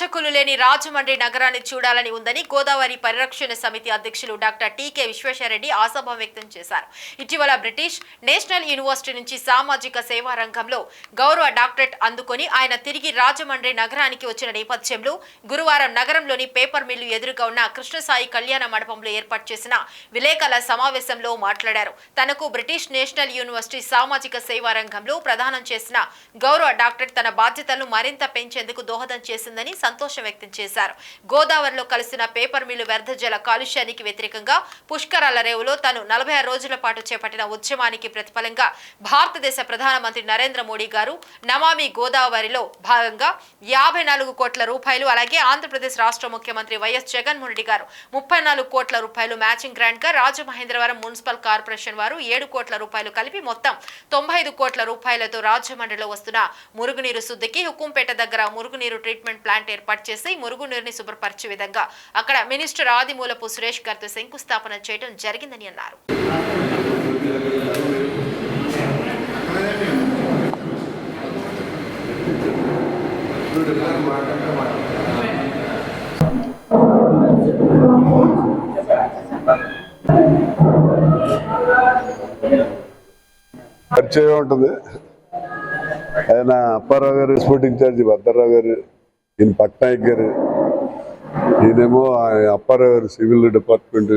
అర్చకులు లేని రాజమండ్రి నగరాన్ని చూడాలని ఉందని గోదావరి పరిరక్షణ సమితి అధ్యక్షులు డాక్టర్ టీకే విశ్వేశ్వరరెడ్డి ఆశాభావం వ్యక్తం చేశారు. ఇటీవల బ్రిటిష్ నేషనల్ యూనివర్సిటీ నుంచి సామాజిక సేవా రంగంలో గౌరవ డాక్టరేట్ అందుకొని ఆయన తిరిగి రాజమండ్రి నగరానికి వచ్చిన నేపథ్యంలో గురువారం నగరంలోని పేపర్ మిల్లు ఎదురుగా ఉన్న కృష్ణసాయి కళ్యాణ మండపంలో ఏర్పాటు చేసిన విలేకరుల సమావేశంలో మాట్లాడారు. తనకు బ్రిటిష్ నేషనల్ యూనివర్సిటీ సామాజిక సేవా రంగంలో ప్రదానం చేసిన గౌరవ డాక్టరేట్ తన బాధ్యతలను మరింత పెంచేందుకు దోహదం చేసిందని సంతోషం వ్యక్తం చేశారు. గోదావరిలో కలిసిన పేపర్ మిల్లు వ్యర్థ జల కాలుష్యానికి వ్యతిరేకంగా పుష్కరాల రేవులో తాను నలభై రోజుల పాటు చేపట్టిన ఉద్యమానికి ప్రతిఫలంగా భారతదేశ ప్రధానమంత్రి నరేంద్ర మోడీ గారు నమామి గోదావరిలో భాగంగా యాభై నాలుగు కోట్ల రూపాయలు అలాగే ఆంధ్రప్రదేశ్ రాష్ట్ర ముఖ్యమంత్రి వైఎస్ జగన్మోహన్ రెడ్డి గారు ముప్పై నాలుగు కోట్ల రూపాయలు మ్యాచింగ్ గ్రాంట్గా రాజమహేంద్రవరం మున్సిపల్ కార్పొరేషన్ వారు ఏడు కోట్ల రూపాయలు కలిపి మొత్తం తొంభై ఐదు కోట్ల రూపాయలతో రాజమండ్రిలో వస్తున్న మురుగునీరు శుద్ధికి హుకుంపేట దగ్గర మురుగునీరు ట్రీట్మెంట్ ప్లాంట్ ఏర్పాటు చేసి మురుగునీరుని శుభ్రపరిచే విధంగా అక్కడ మినిస్టర్ ఆదిమూలపు సురేష్ గారితో శంకుస్థాపన చేయడం జరిగిందని అన్నారు. పరిచయం ఉంటుంది. ఆయన అప్పారావు గారు స్పోర్ట్ ఇన్ఛార్జి భద్రరావు గారు ఈయన పట్నాయక్ గారు ఈయనేమో అప్పర్ సివిల్ డిపార్ట్మెంట్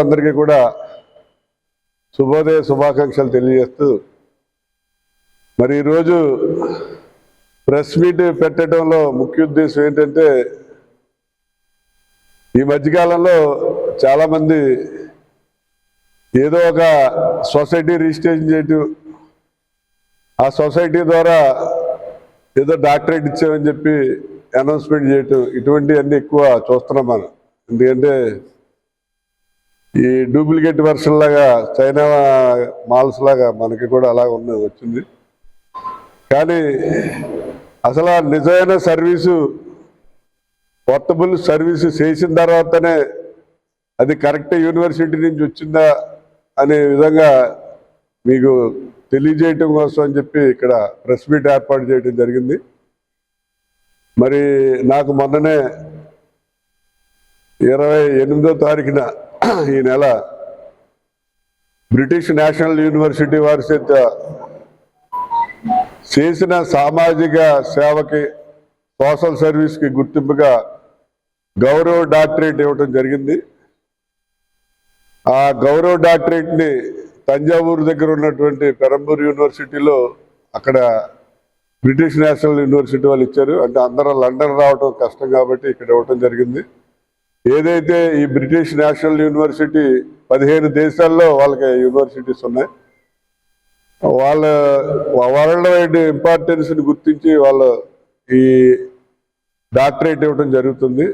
అందరికీ కూడా శుభోదయ శుభాకాంక్షలు తెలియజేస్తూ మరి ఈరోజు ప్రెస్ మీట్ పెట్టడంలో ముఖ్య ఉద్దేశం ఏంటంటే ఈ మధ్యకాలంలో చాలామంది ఏదో ఒక సొసైటీ రిజిస్ట్రేషన్ చేయటం ఆ సొసైటీ ద్వారా ఏదో డాక్టరేట్ ఇచ్చామని చెప్పి అనౌన్స్మెంట్ చేయటం ఇటువంటివన్నీ ఎక్కువ చూస్తున్నాం మనం. ఎందుకంటే ఈ డూప్లికేట్ వర్షన్ లాగా చైనా మాల్స్ లాగా మనకి కూడా అలా ఉన్నది వచ్చింది. కానీ అసలు ఆ నిజమైన సర్వీసు పోర్టబుల్ సర్వీసు చేసిన తర్వాతనే అది కరెక్ట్ యూనివర్సిటీ నుంచి వచ్చిందా అనే విధంగా మీకు తెలియజేయటం కోసం అని చెప్పి ఇక్కడ ప్రెస్ మీట్ ఏర్పాటు చేయడం జరిగింది. మరి నాకు మొన్ననే ఇరవై ఎనిమిదో తారీఖున ఈ నెల బ్రిటిష్ నేషనల్ యూనివర్సిటీ వారి చేత చేసిన సామాజిక సేవకి సోషల్ సర్వీస్కి గుర్తింపుగా గౌరవ డాక్టరేట్ ఇవ్వటం జరిగింది. ఆ గౌరవ డాక్టరేట్ని తంజావూరు దగ్గర ఉన్నటువంటి పెరంబూర్ యూనివర్సిటీలో అక్కడ బ్రిటిష్ నేషనల్ యూనివర్సిటీ వాళ్ళు ఇచ్చారు. అంటే అందరూ లండన్ రావటం కష్టం కాబట్టి ఇక్కడ ఇవ్వటం జరిగింది. ఏదైతే ఈ బ్రిటిష్ నేషనల్ యూనివర్సిటీ పదిహేను దేశాల్లో వాళ్ళకి యూనివర్సిటీస్ ఉన్నాయి వాళ్ళ వరల్డ్ వైడ్ ఇంపార్టెన్స్ని గుర్తించి వాళ్ళు ఈ డాక్టరేట్ ఇవ్వడం జరుగుతుంది.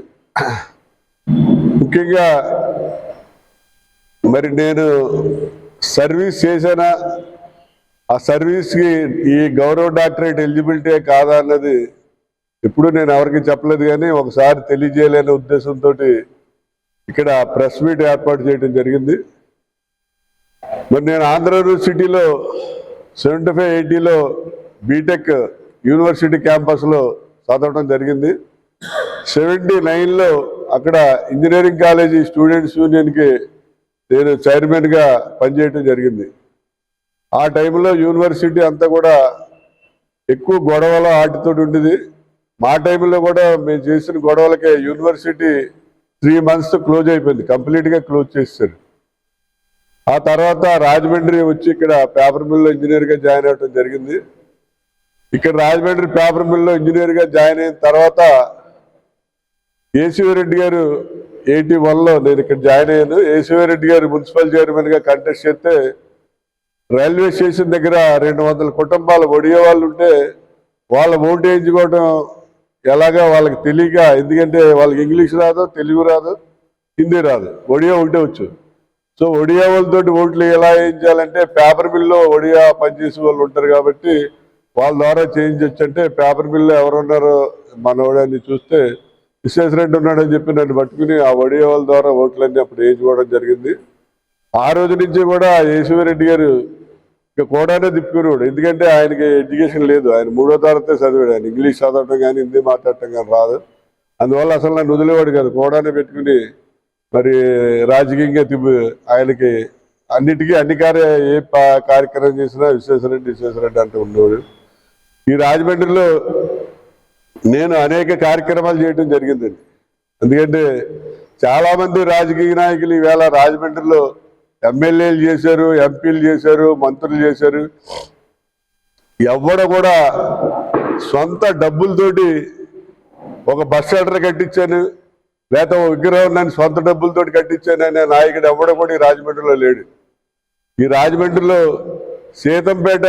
ముఖ్యంగా మరి నేను సర్వీస్ చేశానా? ఆ సర్వీస్కి ఈ గౌరవ డాక్టరేట్ ఎలిజిబిలిటీ కాదా అన్నది ఎప్పుడు నేను ఎవరికి చెప్పలేదు కానీ ఒకసారి తెలియజేయలేని ఉద్దేశంతో ఇక్కడ ప్రెస్ మీట్ ఏర్పాటు చేయడం జరిగింది. మరి నేను ఆంధ్ర యూనివర్సిటీలో సెవెంటీ ఫైవ్ ఎయిటీలో బీటెక్ యూనివర్సిటీ క్యాంపస్లో చదవడం జరిగింది. సెవెంటీ నైన్లో అక్కడ ఇంజనీరింగ్ కాలేజీ స్టూడెంట్స్ యూనియన్కి నేను చైర్మన్గా పనిచేయటం జరిగింది. ఆ టైంలో యూనివర్సిటీ అంతా కూడా ఎక్కువ గొడవల ఆటితో ఉండేది. మా టైంలో కూడా మేము చేసిన గొడవలకే యూనివర్సిటీ త్రీ మంత్స్ క్లోజ్ అయిపోయింది. కంప్లీట్గా క్లోజ్ చేస్తారు ఆ తర్వాత రాజమండ్రి వచ్చి ఇక్కడ పేపర్ మిల్లో ఇంజనీర్గా జాయిన్ అవ్వడం జరిగింది. ఇక్కడ రాజమండ్రి పేపర్ మిల్లో ఇంజనీర్గా జాయిన్ అయిన తర్వాత రెడ్డి గారు ఎయిటీ వన్లో నేను ఇక్కడ జాయిన్ అయ్యాను. రెడ్డి గారు మున్సిపల్ చైర్మన్గా కంటెస్ట్ చేస్తే రైల్వే స్టేషన్ దగ్గర రెండు వందల కుటుంబాలు ఒడిగే వాళ్ళు ఉంటే వాళ్ళ ఓటు వేయించుకోవడం ఎలాగా వాళ్ళకి తెలియక ఎందుకంటే వాళ్ళకి ఇంగ్లీష్ రాదు తెలుగు రాదు హిందీ రాదు. ఒడియా ఉంటే వచ్చు. సో ఒడియా వాళ్ళతోటి ఓట్లు ఎలా వేయించాలంటే పేపర్ బిల్లో ఒడియా పనిచేసే వాళ్ళు ఉంటారు కాబట్టి వాళ్ళ ద్వారా చేయించవచ్చు అంటే పేపర్ బిల్లో ఎవరున్నారో మనోడని చూస్తే విశ్వేశ్వరెడ్డి ఉన్నాడని చెప్పి నన్ను పట్టుకుని ఆ ఒడియా వాళ్ళ ద్వారా ఓట్లన్నీ అప్పుడు వేయించుకోవడం జరిగింది. ఆ రోజు నుంచి కూడా యేసువరెడ్డి గారు ఇక కోడానే తిప్పుకునేవాడు. ఎందుకంటే ఆయనకి ఎడ్యుకేషన్ లేదు. ఆయన మూడో తరగతి చదివాడు. ఆయన ఇంగ్లీష్ చదవటం కానీ హిందీ మాట్లాడటం కానీ రాదు. అందువల్ల అసలు నన్ను వదిలేవాడు కాదు. కోడానే పెట్టుకుని మరి రాజకీయంగా ఆయనకి అన్నిటికీ అన్ని కార్య ఏ కార్యక్రమం చేసినా విశ్వేశ్వరరెడ్డి విశ్వేశ్వరరెడ్డి అంటూ ఉండేవాడు. ఈ రాజమండ్రిలో నేను అనేక కార్యక్రమాలు చేయడం జరిగిందండి. ఎందుకంటే చాలామంది రాజకీయ నాయకులు ఈవేళ రాజమండ్రిలో ఎమ్మెల్యేలు చేశారు ఎంపీలు చేశారు మంత్రులు చేశారు. ఎవడ కూడా సొంత డబ్బులతోటి ఒక బస్ షెల్టర్ కట్టించాను. లేకపోతే ఒక విగ్రహం నన్ను సొంత డబ్బులతో కట్టించాను అనే నాయకుడు ఎవడో కూడా ఈ రాజమండ్రిలో లేడు. ఈ రాజమండ్రిలో సీతంపేట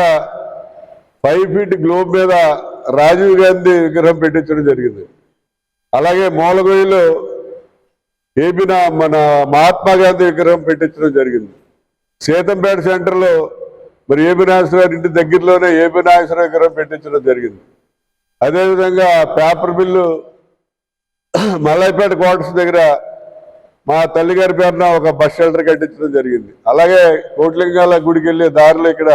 ఫైవ్ ఫీట్ గ్లోబ్ మీద రాజీవ్ గాంధీ విగ్రహం పెట్టించడం జరిగింది. అలాగే మూలగొయ్యలో ఏపీన మన మహాత్మా గాంధీ విగ్రహం పెట్టించడం జరిగింది. సీతంపేట సెంటర్లో మరి ఏపీ నాగేశ్వరరావు ఇంటి దగ్గరలోనే ఏపీ నాగేశ్వరరావు విగ్రహం పెట్టించడం జరిగింది. అదేవిధంగా పేపర్ బిల్లు మల్లైపేట క్వార్టర్స్ దగ్గర మా తల్లిగారి పేరున ఒక బస్ షెల్టర్ కట్టించడం జరిగింది. అలాగే కోట్లింగాల గుడికి వెళ్ళే దారిలో ఇక్కడ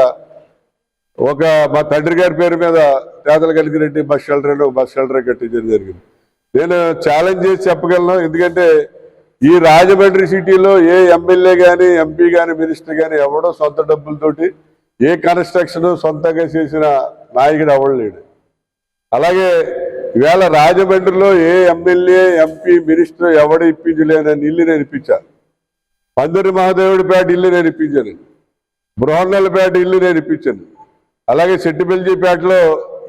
ఒక మా తండ్రి గారి పేరు మీద పేదల కలిగి రెడ్డి బస్ షెల్టర్ అని ఒక బస్ షెల్టర్ కట్టించడం జరిగింది. నేను ఛాలెంజ్ చేసి చెప్పగలను ఎందుకంటే ఈ రాజమండ్రి సిటీలో ఏ ఎమ్మెల్యే కానీ ఎంపీ కానీ మినిస్టర్ కానీ ఎవడో సొంత డబ్బులతోటి ఏ కన్స్ట్రక్షన్ సొంతంగా చేసిన నాయకుడు ఎవడలేడు అలాగే ఇవాళ రాజమండ్రిలో ఏ ఎమ్మెల్యే ఎంపీ మినిస్టర్ ఎవడు ఇప్పించలేనని ఇల్లు నేను ఇప్పించాను. పందిరి మహాదేవుడిపేట ఇల్లు నేను ఇప్పించాను. బృహన్నలపేట ఇల్లు నేను ఇప్పించాను. అలాగే సెట్టిబెల్జీపేటలో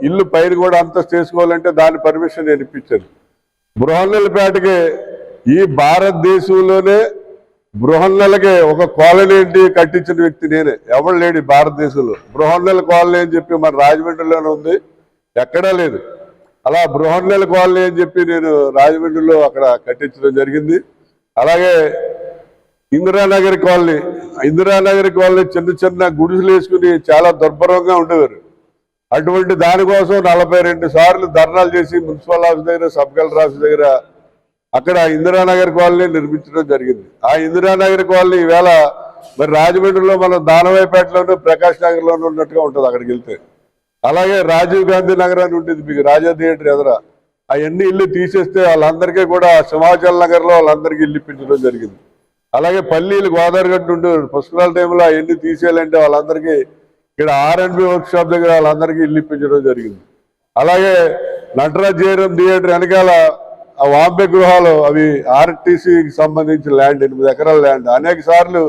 ఇల్లు పైన కూడా అంతస్తు చేసుకోవాలంటే దాని పర్మిషన్ నేను ఇప్పించాను. బృహన్నలపేటకి ఈ భారతదేశంలోనే బృహన్నలకి ఒక కాలనీ ఏంటి కట్టించిన వ్యక్తి నేనే. ఎవడు లేడు భారతదేశంలో. బృహన్నల కాలనీ అని చెప్పి మన రాజమండ్రిలోనే ఉంది. ఎక్కడా లేదు. అలా బృహన్నల కాలనీ అని చెప్పి నేను రాజమండ్రిలో అక్కడ కట్టించడం జరిగింది. అలాగే ఇందిరానగర్ కాలనీ ఇందిరానగర్ కాలనీ చిన్న చిన్న గుడిసెలు వేసుకుని చాలా దుర్భరంగా ఉండేవారు. అటువంటి దానికోసం నలభై రెండు సార్లు ధర్నాలు చేసి మున్సిపల్ ఆఫీస్ దగ్గర సబ్ కలెక్టర్ ఆఫీస్ దగ్గర అక్కడ ఇందిరానగర్ కాలనీ నిర్మించడం జరిగింది. ఆ ఇందిరానగర్ కాలనీ ఈవేళ మరి రాజమండ్రిలో మనం దానవాయిపేటలోనూ ప్రకాష్ నగర్లోనూ ఉన్నట్టుగా ఉంటుంది అక్కడికి వెళ్తే. అలాగే రాజీవ్ గాంధీ నగర్ అని ఉంటుంది మీకు రాజా థియేటర్ ఎదుర. అవన్నీ ఇల్లు తీసేస్తే వాళ్ళందరికీ కూడా సింహాచల్ నగర్లో వాళ్ళందరికీ ఇల్లు ఇప్పించడం జరిగింది. అలాగే పల్లీలు గోదావరి గట్టు ఉండేవారు. పుష్కరాల టైంలో అవన్నీ తీసేయాలంటే వాళ్ళందరికీ ఇక్కడ R and B work shop దగ్గర వాళ్ళందరికీ ఇల్లు ఇప్పించడం జరిగింది. అలాగే నటరాజ్ జయరాం థియేటర్ వెనకాల ఆ వాంబే గృహాలు అవి ఆర్టీసీకి సంబంధించిన ల్యాండ్ ఎనిమిది ఎకరాల ల్యాండ్. అనేక సార్లు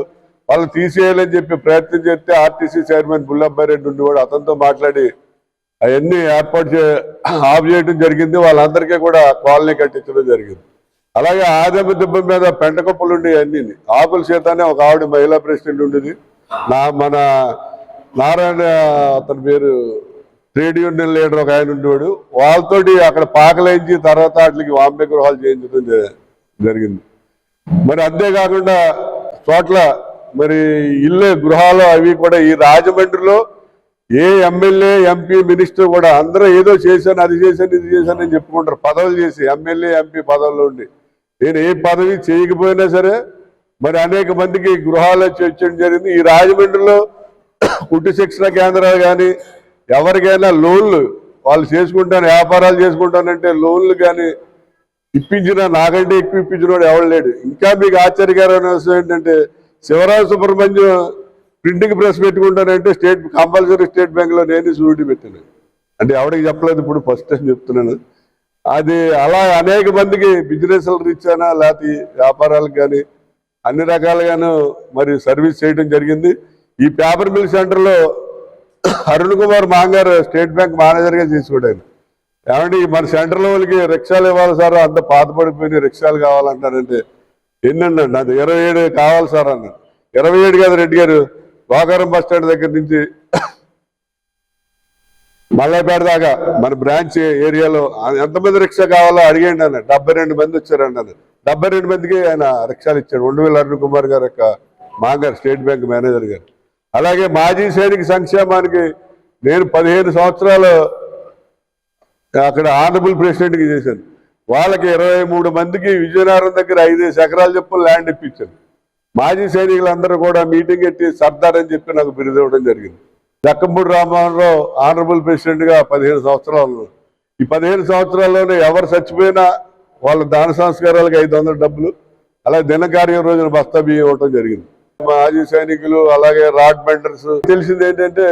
వాళ్ళు తీసేయాలని చెప్పి ప్రయత్నం చేస్తే ఆర్టీసీ చైర్మన్ బుల్లబ్బాయి రెడ్డి ఉండేవాడు అతనితో మాట్లాడి అవన్నీ ఏర్పాటు చే ఆఫ్ చేయడం జరిగింది. వాళ్ళందరికీ కూడా కాలనీ కట్టించడం జరిగింది. అలాగే ఆదమ దిబ్బ మీద పెంటకొప్పలు ఉండే అన్ని. ఆకుల చేతనే ఒక ఆవిడ మహిళా ప్రెసిడెంట్ ఉండేది. నా మన నారాయణ అతని పేరు ట్రేడ్ యూనియన్ లీడర్ ఒక ఆయన ఉండేవాడు. వాళ్ళతోటి అక్కడ పాకలేయించి తర్వాత వాటికి వాంబే గృహాలు చేయించడం జరిగింది. మరి అంతేకాకుండా చోట్ల మరి ఇల్లు గృహాలు అవి కూడా ఈ రాజమండ్రిలో ఏ ఎమ్మెల్యే ఎంపీ మినిస్టర్ కూడా అందరూ ఏదో చేశాను అది చేశాను ఇది చేశాను అని చెప్పుకుంటారు. పదవులు చేసి ఎమ్మెల్యే ఎంపీ పదవుల్లో ఉండి. నేను ఏ పదవి చేయకపోయినా సరే మరి అనేక మందికి గృహాలు చేయడం జరిగింది. ఈ రాజమండ్రిలో కుట్టు శిక్షణ కేంద్రాలు కానీ ఎవరికైనా లోన్లు వాళ్ళు చేసుకుంటాను వ్యాపారాలు చేసుకుంటానంటే లోన్లు కానీ ఇప్పించిన నాకంటే ఎక్కువ ఇప్పించిన వాడు ఎవరు లేడు. ఇంకా మీకు ఆశ్చర్యకరమైన విషయం ఏంటంటే శివరాజ సుబ్రహ్మణ్యం ప్రింటింగ్ ప్రెస్ పెట్టుకుంటానంటే స్టేట్ కంపల్సరీ స్టేట్ బ్యాంక్లో లో నేను షూరిటీ పెట్టాను. అంటే ఎవరికి చెప్పలేదు ఇప్పుడు ఫస్ట్ టైం చెప్తున్నాను. అది అలా అనేక మందికి బిజినెస్ రీత్యానా లేకపోతే వ్యాపారాలకు కానీ అన్ని రకాలుగాను మరి సర్వీస్ చేయడం జరిగింది. ఈ పేపర్ మిల్ సెంటర్లో అరుణ్ కుమార్ మాంగారు స్టేట్ బ్యాంక్ మేనేజర్గా తీసుకుంటాను ఏమంటే మన సెంటర్లో వాళ్ళకి రిక్షాలు ఇవ్వాలి సార్ అంత పాత రిక్షాలు కావాలంటారంటే ఎన్నండి అండి? అది ఇరవై ఏడు కావాలి సార్ అన్న. ఇరవై ఏడు కాదు రెడ్డి గారు. గోకారం బస్ స్టాండ్ దగ్గర నుంచి మల్లైపేట దాకా మన బ్రాంచ్ ఏరియాలో ఎంతమంది రిక్షా కావాలో అడిగండి అన్న. డెబ్బై రెండు మంది వచ్చారండి అన్న. డెబ్బై రెండు మందికి ఆయన రిక్షాలు ఇచ్చాడు. వేల అరుణ్ కుమార్ గారు యొక్క మాంగారు స్టేట్ బ్యాంక్ మేనేజర్ గారు. అలాగే మాజీ సైనిక సంక్షేమానికి నేను పదిహేను సంవత్సరాలు అక్కడ ఆనరబుల్ ప్రెసిడెంట్కి చేశాను. వాళ్ళకి ఇరవై మూడు మందికి విజయనగరం దగ్గర ఐదేసి ఎకరాలు చెప్పు ల్యాండ్ ఇప్పించారు. మాజీ సైనికులందరూ కూడా మీటింగ్ ఎట్టి సర్దార్ అని చెప్పి నాకు బిరుదు ఇవ్వడం జరిగింది. జక్కంపూడి రామారావు ఆనరబుల్ ప్రెసిడెంట్గా పదిహేను సంవత్సరాలు ఈ పదిహేను సంవత్సరాల్లోనే ఎవరు చచ్చిపోయినా వాళ్ళ దాన సంస్కారాలకు ఐదు వందల డబ్బులు అలాగే దినకార్యం రోజున బస్తా బియ్యం ఇవ్వడం జరిగింది. మాజీ సైనికులు అలాగే రాడ్ బెండర్స్ తెలిసింది ఏంటంటే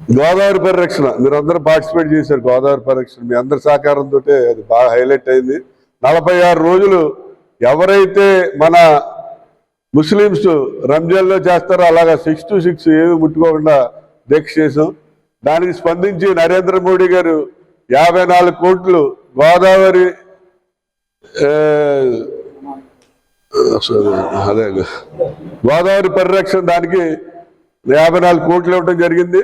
గోదావరి పరిరక్షణ మీరు అందరూ పార్టిసిపేట్ చేశారు గోదావరి పరిరక్షణ. మీ అందరి సహకారంతో అది బాగా హైలైట్ అయింది. నలభై ఆరు రోజులు ఎవరైతే మన ముస్లిమ్స్ రంజాన్లో చేస్తారో అలాగా సిక్స్ టు సిక్స్ ఏమి ముట్టుకోకుండా దీక్ష చేసాం దానికి స్పందించి నరేంద్ర మోడీ గారు యాభై నాలుగు కోట్లు గోదావరి అదే గోదావరి పరిరక్షణ దానికి యాభై నాలుగు కోట్లు ఇవ్వడం జరిగింది.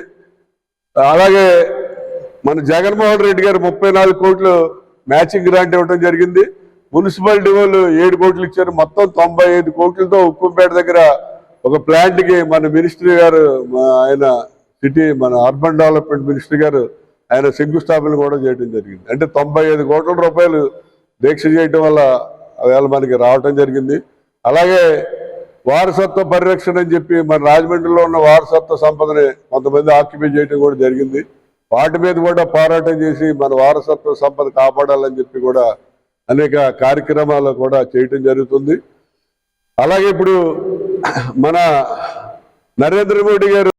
అలాగే మన జగన్మోహన్ రెడ్డి గారు ముప్పై నాలుగు కోట్లు మ్యాచింగ్ గ్రాంట్ ఇవ్వడం జరిగింది. మున్సిపాలిటీ వాళ్ళు ఏడు కోట్లు ఇచ్చారు. మొత్తం తొంభై ఐదు కోట్లతో ఉక్కుంపేట దగ్గర ఒక ప్లాంట్కి మన మినిస్ట్రీ గారు మా- ఆయన సిటీ మన అర్బన్ డెవలప్మెంట్ మినిస్టర్ గారు ఆయన శంకుస్థాపన కూడా చేయడం జరిగింది. అంటే తొంభై ఐదు కోట్ల రూపాయలు దీక్ష చేయడం వల్ల అవేళ మనకి రావటం జరిగింది. అలాగే వారసత్వ పరిరక్షణ అని చెప్పి మన రాజమండ్రిలో ఉన్న వారసత్వ సంపదని కొంతమంది ఆక్యుపై చేయడం కూడా జరిగింది. వాటి మీద కూడా పోరాటం చేసి మన వారసత్వ సంపద కాపాడాలని చెప్పి కూడా అనేక కార్యక్రమాలు కూడా చేయటం జరుగుతుంది. అలాగే ఇప్పుడు మన నరేంద్ర మోడీ గారు